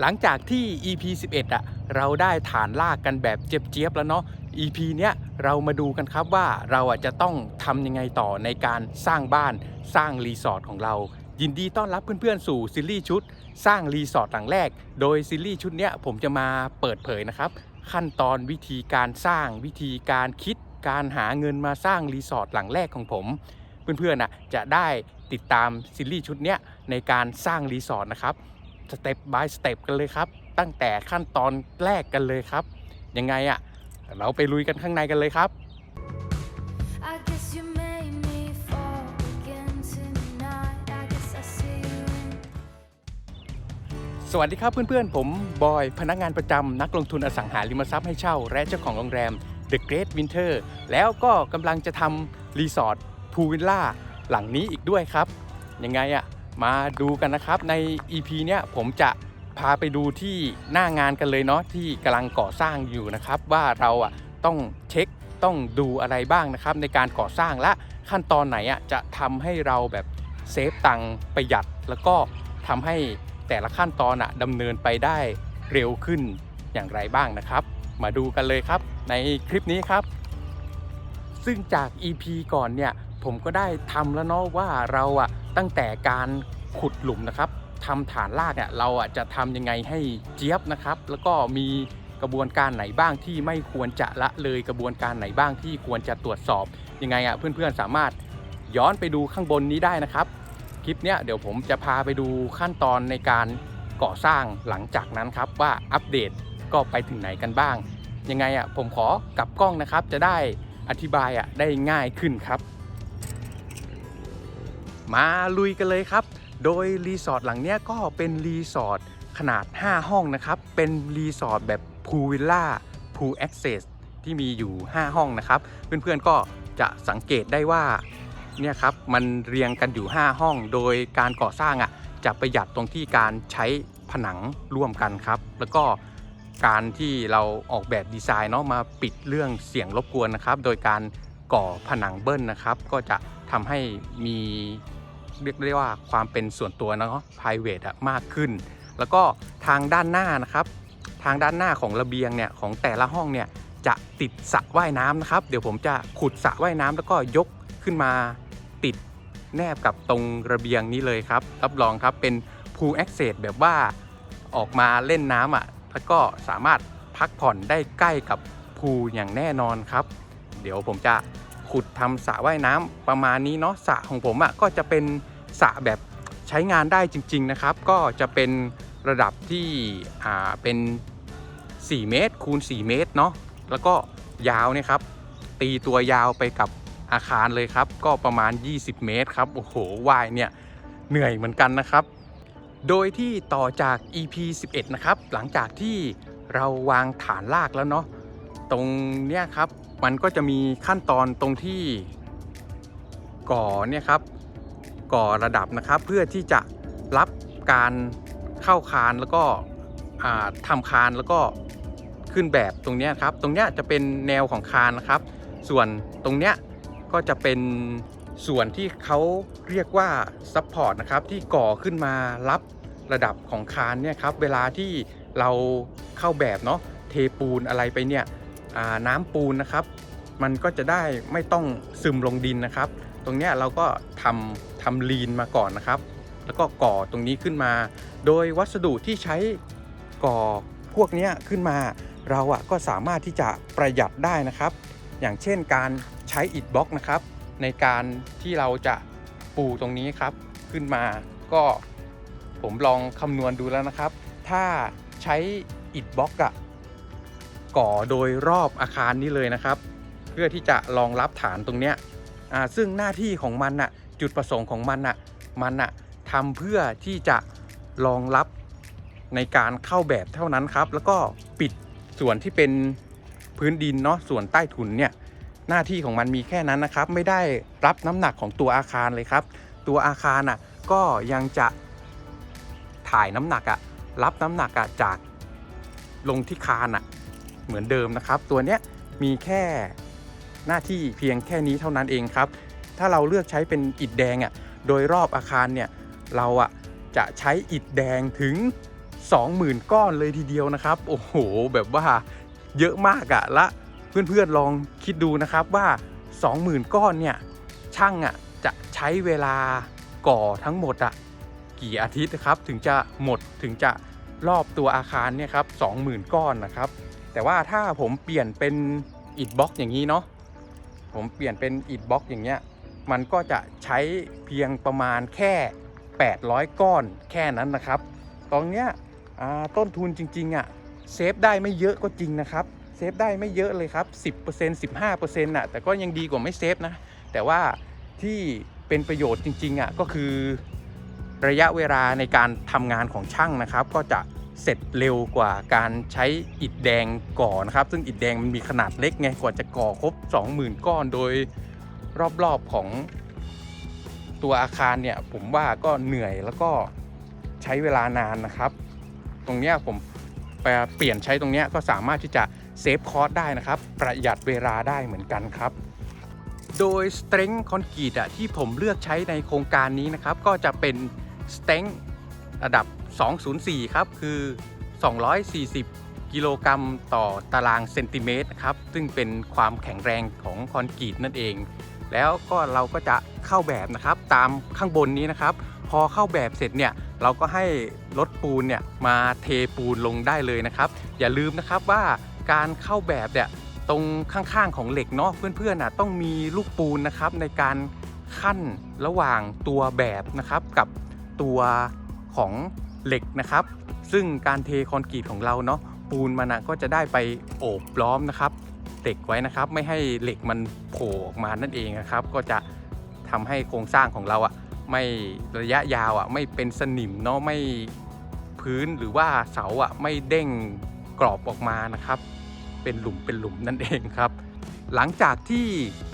หลังจากที่ EP 11อะเราได้ฐานลากกันแบบเจี๊ยบๆแล้วเนาะ EP เนี้ยเรามาดูกันครับว่าเราอะจะต้องทำยังไงต่อในการสร้างบ้านสร้างรีสอร์ทของเรา ยินดีต้อนรับเพื่อนๆสู่ซีรีส์ชุด สร้างรีสอร์ทหลังแรก โดยซีรีส์ชุดเนี้ยผมจะมาเปิดเผยนะครับ ขั้นตอนวิธีการสร้างวิธีการคิดการหาเงินมาสร้างรีสอร์ทหลังแรกของผม เพื่อนๆน่ะจะได้ติดตามซีรีส์ชุดเนี้ยในการสร้างรีสอร์ทนะครับ สเต็ป by สเต็ปกันเลยครับ ตั้งแต่ขั้นตอนแรกกันเลยครับ ยังไงอะ่ะ เราไปลุยกันข้างในกันเลยครับ I guess you made me fall again tonight. I guess I see you in สวัสดีครับเพื่อนๆ ผมบอย พนักงานประจำนักลงทุนอสังหาริมทรัพย์ให้เช่า และเจ้าของโรงแรม The Great Winter แล้วก็กำลังจะทำรีสอร์ทพูวิลล่าหลังนี้อีกด้วยครับ ยังไงอะ มาดูกันนะครับใน EP เนี้ยผมจะพาไปดูที่หน้างานกันเลยเนาะที่กำลังก่อสร้างอยู่นะครับ ว่าเราอะต้องเช็คต้องดูอะไรบ้างนะครับ ในการก่อสร้างและขั้นตอนไหนอะจะทำให้เราแบบเซฟตังค์ประหยัด แล้วก็ทำให้แต่ละขั้นตอนอะดำเนินไปได้เร็วขึ้นอย่างไรบ้างนะครับ มาดูกันเลยครับในคลิปนี้ครับ ซึ่งจาก EP ก่อนเนี่ยผมก็ได้ทำแล้วเนาะว่าเราอะตั้งแต่การ ขุดหลุมนะครับทำฐานรากเนี่ยเราอะจะทำยังไงให้เจี๊ยบนะครับ แล้วก็มีกระบวนการไหนบ้างที่ไม่ควรจะละเลยกระบวนการไหนบ้างที่ควรจะตรวจสอบยังไงอะเพื่อนๆสามารถย้อนไปดูข้างบนนี้ได้นะครับ คลิปเนี้ยเดี๋ยวผมจะพาไปดูขั้นตอนในการก่อสร้างหลังจากนั้นครับว่าอัปเดตก็ไปถึงไหนกันบ้าง ยังไงอะผมขอกลับกล้องนะครับ จะได้อธิบายอะได้ง่ายขึ้นครับ มาลุยกันเลยครับ โดยรีสอร์ทหลังเนี้ยก็เป็นรีสอร์ทขนาด 5 ห้องนะครับ เป็นรีสอร์ทแบบพูลวิลล่าพูลแอคเซสที่มีอยู่ 5 ห้องนะครับ เพื่อนๆก็จะสังเกตได้ว่าเนี่ยครับมันเรียงกันอยู่ 5 ห้อง โดยการก่อสร้างอะจะประหยัดตรงที่การใช้ผนังร่วมกันครับ แล้วก็การที่เราออกแบบดีไซน์เนาะมาปิดเรื่องเสียงรบกวนนะครับ โดยการก่อผนังเบิ้ลนะครับ ก็จะทำให้มี เรียกได้ว่าความเป็นส่วนตัวเนาะ private อะมากขึ้น แล้วก็ทางด้านหน้านะครับ ทางด้านหน้าของระเบียงเนี่ยของแต่ละห้องเนี่ยจะติดสระว่ายน้ำนะครับ เดี๋ยวผมจะขุดสระว่ายน้ำแล้วก็ยกขึ้นมาติดแนบกับตรงระเบียงนี้เลยครับ รับรองครับเป็น pool access แบบว่าออกมาเล่นน้ำอะ แล้วก็สามารถพักผ่อนได้ใกล้กับพูลอย่างแน่นอนครับ เดี๋ยวผมจะขุดทำสระว่ายน้ำประมาณนี้เนาะสระของผมอะก็จะเป็น สระแบบใช้งานได้จริง ๆ นะครับ ก็จะเป็นระดับที่อ่าเป็น 4 เมตร คูณ 4 เมตรเนาะแล้วก็ยาวเนี่ยครับตีตัวยาวไปกับอาคารเลยครับ ก็ประมาณ 20 เมตรครับโอ้โหว่ายเนี่ยเหนื่อยเหมือนกันนะครับ โดยที่ต่อจาก EP 11 นะครับ หลังจากที่เราวางฐานรากแล้วเนาะตรงเนี้ยครับมันก็จะมีขั้นตอนตรงที่ก่อเนี่ยครับ ก่อระดับนะครับ เพื่อที่จะรับการเข้าคานแล้วก็อ่าทำคานแล้วก็ขึ้นแบบตรงนี้ครับ ตรงนี้จะเป็นแนวของคานนะครับ ส่วนตรงนี้ก็จะเป็นส่วนที่เขาเรียกว่าซัพพอร์ตนะครับที่ก่อขึ้นมารับระดับของคานเนี่ยครับ เวลาที่เราเข้าแบบเนาะเทปูนอะไรไปเนี่ยน้ำปูนนะครับ มันก็จะได้ไม่ต้องซึมลงดินนะครับ ตรงเนี้ยเราก็ทำทำลีนมาก่อนนะครับ แล้วก็ก่อตรงนี้ขึ้นมา โดยวัสดุที่ใช้ก่อพวกนี้ขึ้นมา เราอะก็สามารถที่จะประหยัดได้นะครับ อย่างเช่นการใช้อิฐบล็อกนะครับ ในการที่เราจะปูตรงนี้ครับขึ้นมาก็ผมลองคำนวณดูแล้วนะครับ ถ้าใช้อิฐบล็อกอะก่อโดยรอบอาคารนี้เลยนะครับ เพื่อที่จะรองรับฐานตรงเนี้ย อ่าซึ่งหน้าที่ของมันน่ะจุดประสงค์ของมันน่ะมันน่ะทำเพื่อที่จะรองรับในการเข้าแบบเท่านั้นครับ แล้วก็ปิดส่วนที่เป็นพื้นดินเนาะส่วนใต้ถุนเนี่ยหน้าที่ของมันมีแค่นั้นนะครับ ไม่ได้รับน้ำหนักของตัวอาคารเลยครับ ตัวอาคารอะก็ยังจะถ่ายน้ำหนักอะรับน้ำหนักอะจากลงที่คานอะเหมือนเดิมนะครับ ตัวเนี้ยมีแค่ หน้าที่เพียงแค่นี้เท่านั้นเองครับ ถ้าเราเลือกใช้เป็นอิฐแดงอะโดยรอบอาคารเนี่ยเราอะจะใช้อิฐแดงถึง 20,000 ก้อนเลยทีเดียวนะครับ โอ้โห แบบว่าเยอะมากอะและเพื่อนๆลองคิดดูนะครับว่า 20,000 ก้อนเนี่ยช่างอะจะใช้เวลาก่อทั้งหมดอะกี่อาทิตย์นะครับถึงจะหมดถึงจะรอบตัวอาคารเนี่ยครับ20,000 ก้อนนะครับ แต่ว่าถ้าผมเปลี่ยนเป็นอิฐบล็อกอย่างนี้เนาะ ผมเปลี่ยนเป็นอิฐบล็อกอย่างเงี้ยมันก็จะใช้เพียงประมาณแค่ 800 ก้อนแค่นั้นนะครับ ตรงเนี้ยต้นทุนจริงๆอะเซฟได้ไม่เยอะก็จริงนะครับเซฟได้ไม่เยอะเลยครับ 10% 15%น่ะแต่ก็ยังดีกว่าไม่เซฟนะ แต่ว่าที่เป็นประโยชน์จริงๆอะก็คือระยะเวลาในการทำงานของช่างนะครับ ก็จะ เสร็จเร็วกว่าการใช้อิฐแดงก่อนะครับ ซึ่งอิฐแดงมันมีขนาดเล็กไงกว่าจะก่อครบ 20,000 ก้อนโดยรอบๆของตัวอาคารเนี่ยผมว่าก็เหนื่อยแล้วก็ใช้เวลานานนะครับ ตรงนี้ผมไปเปลี่ยนใช้ตรงนี้ก็สามารถที่จะเซฟคอสได้นะครับ ประหยัดเวลาได้เหมือนกันครับ โดย Strength Concrete อะที่ผมเลือกใช้ในโครงการนี้นะครับ ก็จะเป็น Strength ระดับ 204 ครับ คือ 240 กิโลกรัมต่อตารางเซนติเมตรนะครับ ซึ่งเป็นความแข็งแรงของคอนกรีตนั่นเอง แล้วก็เราก็จะเข้าแบบนะครับตามข้างบนนี้นะครับ พอเข้าแบบเสร็จเนี่ยเราก็ให้รถปูนเนี่ยมาเทปูนลงได้เลยนะครับ อย่าลืมนะครับว่าการเข้าแบบเนี่ยตรงข้างๆของเหล็กเนาะเพื่อนๆนะต้องมีลูกปูนนะครับในการขั้นระหว่างตัวแบบนะครับกับตัวของ เหล็กนะครับ ซึ่งการเทคอนกรีตของเราเนาะปูนมันนะก็จะได้ไปโอบล้อมนะครับเหล็กไว้นะครับ ไม่ให้เหล็กมันโผล่ออกมานั่นเองนะครับ ก็จะทำให้โครงสร้างของเราอะไม่ระยะยาวอะไม่เป็นสนิมเนาะไม่พื้นหรือว่าเสาอะไม่เด้งกรอบออกมานะครับ เป็นหลุมเป็นหลุมนั่นเองครับ หลังจากที่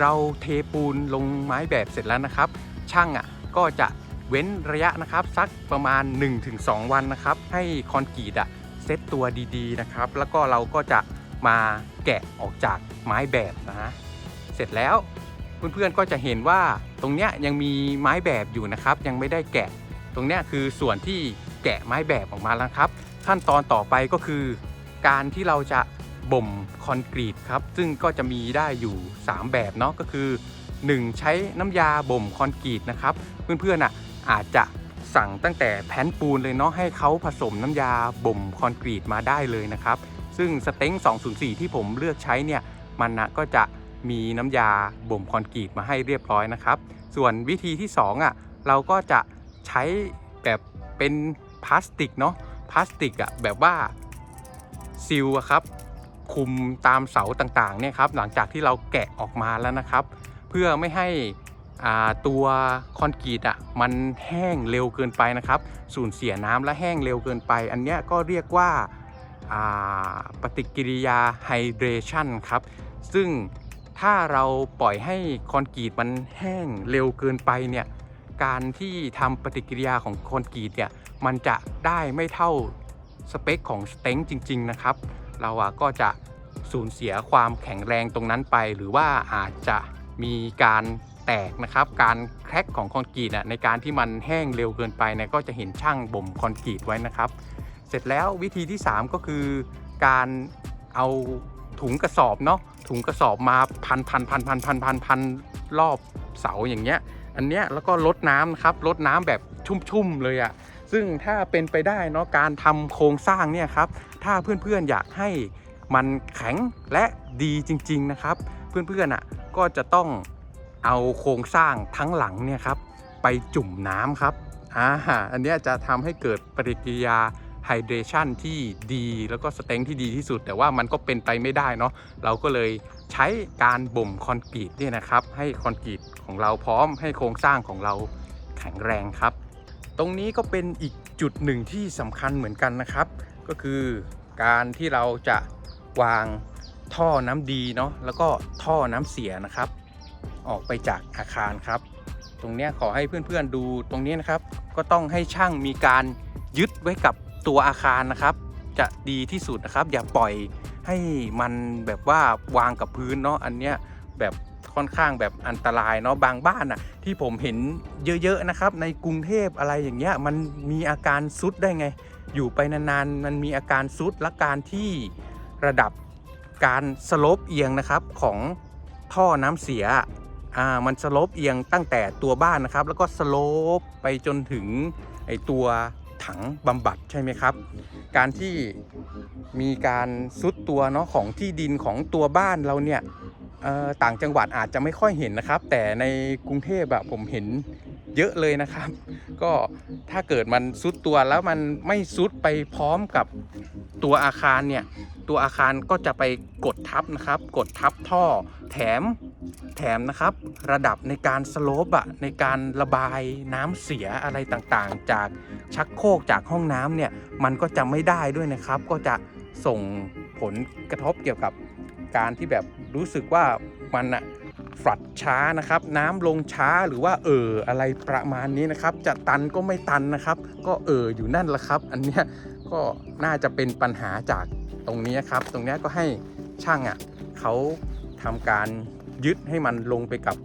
เราเทปูนลงไม้แบบเสร็จแล้วนะครับ ช่างอะก็จะ เว้นระยะนะครับสักประมาณ 1-2 วันนะครับ ให้คอนกรีตอะเซตตัวดีๆนะครับ แล้วก็เราก็จะมาแกะออกจากไม้แบบนะฮะเสร็จแล้วเพื่อนๆก็จะเห็นว่าตรงเนี้ยยังมีไม้แบบอยู่นะครับ ยังไม่ได้แกะ ตรงเนี้ยคือส่วนที่แกะไม้แบบออกมาแล้วครับ ขั้นตอนต่อไปก็คือ การที่เราจะบ่มคอนกรีตครับ ซึ่งก็จะมีได้อยู่ 3 แบบเนาะก็คือ 1 ใช้น้ำยาบ่มคอนกรีตนะครับ เพื่อนๆอะ อาจจะสั่งตั้งแต่แผ่นปูนเลยเนาะให้เขาผสมน้ำยาบ่มคอนกรีตมาได้เลยนะครับ ซึ่งสเต็ง204 ที่ผมเลือกใช้เนี่ยมันนะก็จะมีน้ำยาบ่มคอนกรีตมาให้เรียบร้อยนะครับ ส่วนวิธีที่ 2อะเราก็จะใช้แบบเป็นพลาสติกเนาะพลาสติกอะแบบว่าซิลอะครับคุมตามเสาต่างๆเนี่ยครับหลังจากที่เราแกะออกมาแล้วนะครับ เพื่อไม่ให้ ตัวคอนกรีตอะมันแห้งเร็วเกินไปนะครับ สูญเสียน้ำและแห้งเร็วเกินไป อันนี้ก็เรียกว่าาปฏิกิริยาไฮเดรชันครับ ซึ่งถ้าเราปล่อยให้คอนกรีตมันแห้งเร็วเกินไปเนี่ยการที่ทำปฏิกิริยาของคอนกรีตเนี่ยมันจะได้ไม่เท่าสเปคของสเต็งจริง ๆ นะครับ เราอะก็จะสูญเสียความแข็งแรงตรงนั้นไป หรือว่าอาจจะมีการ ตกนะครับ การแคร็กของคอนกรีตในการที่มันแห้งเร็วเกินไปเนี่ยก็จะเห็นช่างบ่มคอนกรีตไว้นะครับ เสร็จแล้ววิธีที่ 3 ก็คือการเอาถุงกระสอบเนาะถุงกระสอบมาพันพันพันพันพันพันพันรอบเสาอย่างเงี้ยอันเนี้ยแล้วก็ลดน้ำครับลดน้ำแบบชุ่มๆเลยอะ่ะซึ่งถ้าเป็นไปได้เนาะการทำโครงสร้างเนี่ยครับถ้าเพื่อนๆอยากให้มันแข็งและดีจริง ๆนะครับ เพื่อนๆอะก็จะต้อง เอาโครงสร้างทั้งหลังเนี่ยครับไปจุ่มน้ำครับอ่าอันนี้จะทำให้เกิดปฏิกิริยาไฮเดรชันที่ดีแล้วก็สเต็งที่ดีที่สุด แต่ว่ามันก็เป็นไปไม่ได้เนาะเราก็เลยใช้การบ่มคอนกรีตเนี่ยนะครับ ให้คอนกรีตของเราพร้อมให้โครงสร้างของเราแข็งแรงครับ ตรงนี้ก็เป็นอีกจุดหนึ่งที่สำคัญเหมือนกันนะครับ ก็คือการที่เราจะวางท่อน้ำดีเนาะแล้วก็ท่อน้ำเสียนะครับ ออกไปจากอาคารครับ ตรงนี้ขอให้เพื่อนๆดูตรงนี้นะครับ ก็ต้องให้ช่างมีการยึดไว้กับตัวอาคารนะครับ จะดีที่สุดนะครับ อย่าปล่อยให้มันแบบว่าวางกับพื้นเนาะอันเนี้ยแบบค่อนข้างแบบอันตรายเนาะบางบ้านอะที่ผมเห็นเยอะๆนะครับ ในกรุงเทพอะไรอย่างเงี้ยมันมีอาการซุดได้ไง อยู่ไปนานๆมันมีอาการซุดและการที่ระดับการสลปเอียงนะครับของท่อน้ำเสีย อ่ามันสโลปเอียงตั้งแต่ตัวบ้านนะครับ แล้วก็สโลปไปจนถึงไอตัวถังบำบัดใช่ไหมครับ การที่มีการซุดตัวเนาะของที่ดินของตัวบ้านเราเนี่ยต่างจังหวัดอาจจะไม่ค่อยเห็นนะครับ แต่ในกรุงเทพอะผมเห็นเยอะเลยนะครับ ก็ถ้าเกิดมันซุดตัวแล้วมันไม่ซุดไปพร้อมกับตัวอาคารเนี่ย ตัวอาคารก็จะไปกดทับนะครับ กดทับท่อแถม ถมนะครับ ระดับในการสโลปอะในการระบายน้ำเสียอะไรต่างๆ จากชักโครกจากห้องน้ำเนี่ยมันก็จะไม่ได้ด้วยนะครับ ก็จะส่งผลกระทบเกี่ยวกับการที่แบบรู้สึกว่ามันอะฝัดช้านะครับ น้ำลงช้าหรือว่าเอออะไรประมาณนี้นะครับ จะตันก็ไม่ตันนะครับ ก็เอออยู่นั่นแหละครับ อันเนี้ยก็น่าจะเป็นปัญหาจากตรงนี้ครับ ตรงนี้ก็ให้ช่างอะเขาทำการ ยึดให้มันลงไปกับ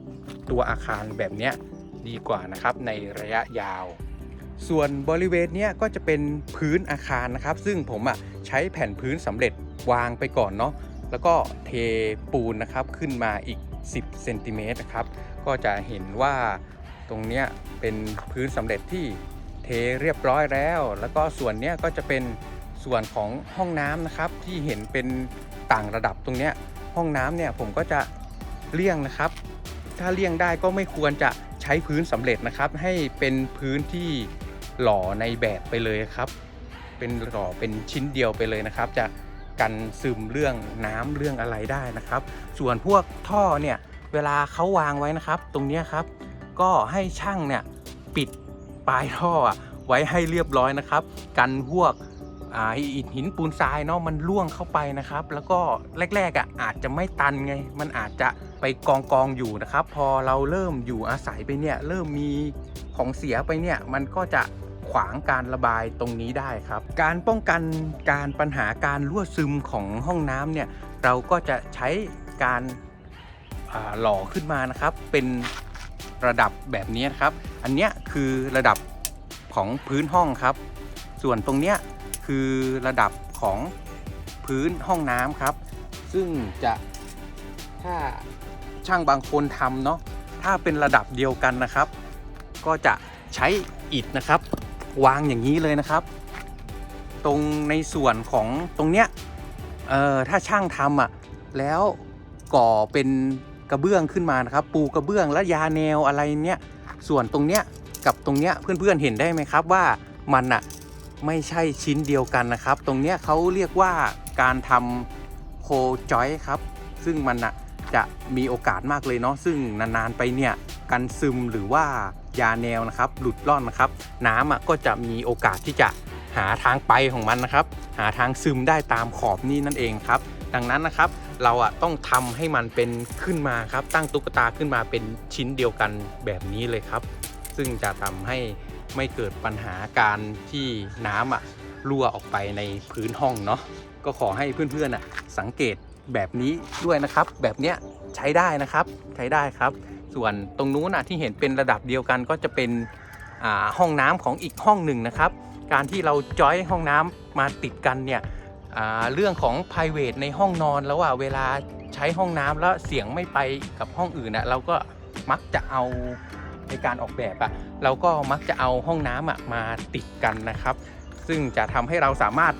ตัวอาคารแบบนี้ดีกว่านะครับในระยะยาว ส่วนบริเวณเนี้ยก็จะเป็นพื้นอาคารนะครับ ซึ่งผมอะใช้แผ่นพื้นสำเร็จวางไปก่อนเนาะแล้วก็เทปูนนะครับขึ้นมาอีก 10เซนติเมตรนะครับก็จะเห็นว่าตรงเนี้ยเป็นพื้นสำเร็จที่เทเรียบร้อยแล้ว แล้วก็ส่วนเนี้ยก็จะเป็นส่วนของห้องน้ำนะครับที่เห็นเป็นต่างระดับตรงเนี้ยห้องน้ำเนี่ยผมก็จะ เลี่ยงนะครับ ถ้าเลี่ยงได้ก็ไม่ควรจะใช้พื้นสำเร็จนะครับ ให้เป็นพื้นที่หล่อในแบบไปเลยครับ เป็นหล่อเป็นชิ้นเดียวไปเลยนะครับ จะกันซึมเรื่องน้ำเรื่องอะไรได้นะครับ ส่วนพวกท่อเนี่ยเวลาเขาวางไว้นะครับ ตรงนี้ครับ ก็ให้ช่างเนี่ยปิดปลายท่อไว้ให้เรียบร้อยนะครับ กันพวกอิฐหินปูนทรายเนาะมันล่วงเข้าไปนะครับ แล้วก็แรกๆอะอาจจะไม่ตันไง มันอาจจะ ไปกองกองอยู่นะครับ พอเราเริ่มอยู่อาศัยไปเนี่ยเริ่มมีของเสียไปเนี่ยมันก็จะขวางการระบายตรงนี้ได้ครับ การป้องกันการปัญหาการรั่วซึมของห้องน้ำเนี่ยเราก็จะใช้การาหล่อขึ้นมานะครับ เป็นระดับแบบนี้นะครับ อันนี้คือระดับของพื้นห้องครับ ส่วนตรงเนี้ยคือระดับของพื้นห้องน้ำครับ ซึ่งจะถ้า ช่างบางคนทำเนาะถ้าเป็นระดับเดียวกันนะครับ ก็จะใช้อิฐนะครับ วางอย่างนี้เลยนะครับ ตรงในส่วนของตรงเนี้ยเอ่อถ้าช่างทำอะแล้วก่อเป็นกระเบื้องขึ้นมานะครับ ปูกระเบื้องและยาแนวอะไรเนี้ยส่วนตรงเนี้ยกับตรงเนี้ยเพื่อนๆเห็นได้ไหมครับว่ามันอะไม่ใช่ชิ้นเดียวกันนะครับ ตรงเนี้ยเขาเรียกว่าการทำโคจอยครับ ซึ่งมันอะ จะมีโอกาสมากเลยเนาะซึ่งนานๆไปเนี่ยกันซึมหรือว่ายาแนวนะครับ หลุดร่อนนะครับ น้ำอะก็จะมีโอกาสที่จะหาทางไปของมันนะครับ หาทางซึมได้ตามขอบนี่นั่นเองครับ ดังนั้นนะครับเราอะต้องทำให้มันเป็นขึ้นมาครับ ตั้งตุ๊กตาขึ้นมาเป็นชิ้นเดียวกันแบบนี้เลยครับ ซึ่งจะทำให้ไม่เกิดปัญหาการที่น้ำอะรั่วออกไปในพื้นห้องเนาะก็ขอให้เพื่อนๆอะสังเกต แบบนี้ด้วยนะครับ แบบเนี้ยใช้ได้นะครับใช้ได้ครับ ส่วนตรงนู้นอะที่เห็นเป็นระดับเดียวกันก็จะเป็นห้องน้ำของอีกห้องหนึ่งนะครับ การที่เราจอยห้องน้ำมาติดกันเนี่ยเรื่องของ p r i v a t ในห้องนอนแล้วอะเวลาใช้ห้องน้ำแล้วเสียงไม่ไปกับห้องอื่นอะเราก็มักจะเอาในการออกแบบอะเราก็มักจะเอาห้องน้ำอะมาติดกันนะครับ ซึ่งจะทำให้เราสามารถ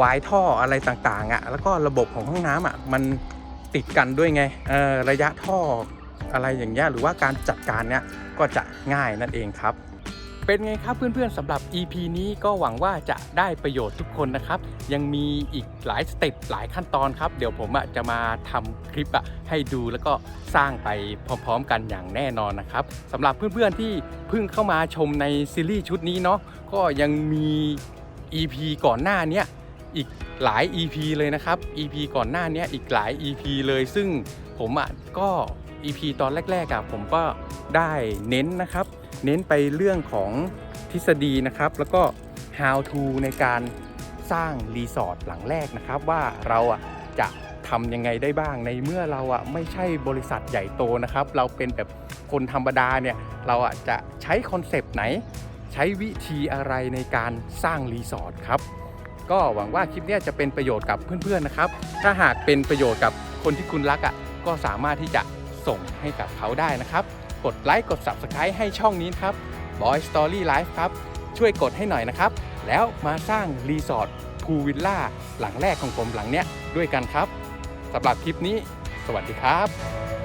วายท่ออะไรต่างๆอะแล้วก็ระบบของห้องน้ำอะมันติดกันด้วยไงระยะท่ออะไรอย่างเงี้ยหรือว่าการจัดการเนี้ยก็จะง่ายนั่นเองครับ เป็นไงครับเพื่อนๆสำหรับ EP นี้ก็หวังว่าจะได้ประโยชน์ทุกคนนะครับ ยังมีอีกหลายสเต็ปหลายขั้นตอนครับ เดี๋ยวผมอะจะมาทำคลิปอะให้ดูแล้วก็สร้างไปพร้อมๆกันอย่างแน่นอนนะครับสำหรับเพื่อนๆที่เพิ่งเข้ามาชมในซีรีส์ชุดนี้เนาะก็ยังมี EP ก่อนหน้านี้ อีกหลาย EP เลยนะครับ EP ก่อนหน้านี้อีกหลาย EP เลยซึ่งผมอะก็ EP ตอนแรกๆอะผมก็ได้เน้นนะครับ เน้นไปเรื่องของทฤษฎีนะครับ แล้วก็ how to ในการสร้างรีสอร์ทหลังแรกนะครับ ว่าเราอะจะทำยังไงได้บ้างในเมื่อเราอะไม่ใช่บริษัทใหญ่โตนะครับ เราเป็นแบบคนธรรมดาเนี่ยเราอะจะใช้คอนเซปต์ไหน ใช้วิธีอะไรในการสร้างรีสอร์ทครับ ก็หวังว่าคลิปนี้จะเป็นประโยชน์กับเพื่อนๆนะครับ ถ้าหากเป็นประโยชน์กับคนที่คุณรักอะก็สามารถที่จะส่งให้กับเขาได้นะครับ กดไลค์กด Subscribe ให้ช่องนี้ครับ Boy Story Life ครับ ช่วยกดให้หน่อยนะครับ แล้วมาสร้างรีสอร์ทพูวิลล่าหลังแรกของผมหลังเนี้ยด้วยกันครับสำหรับคลิปนี้ สวัสดีครับ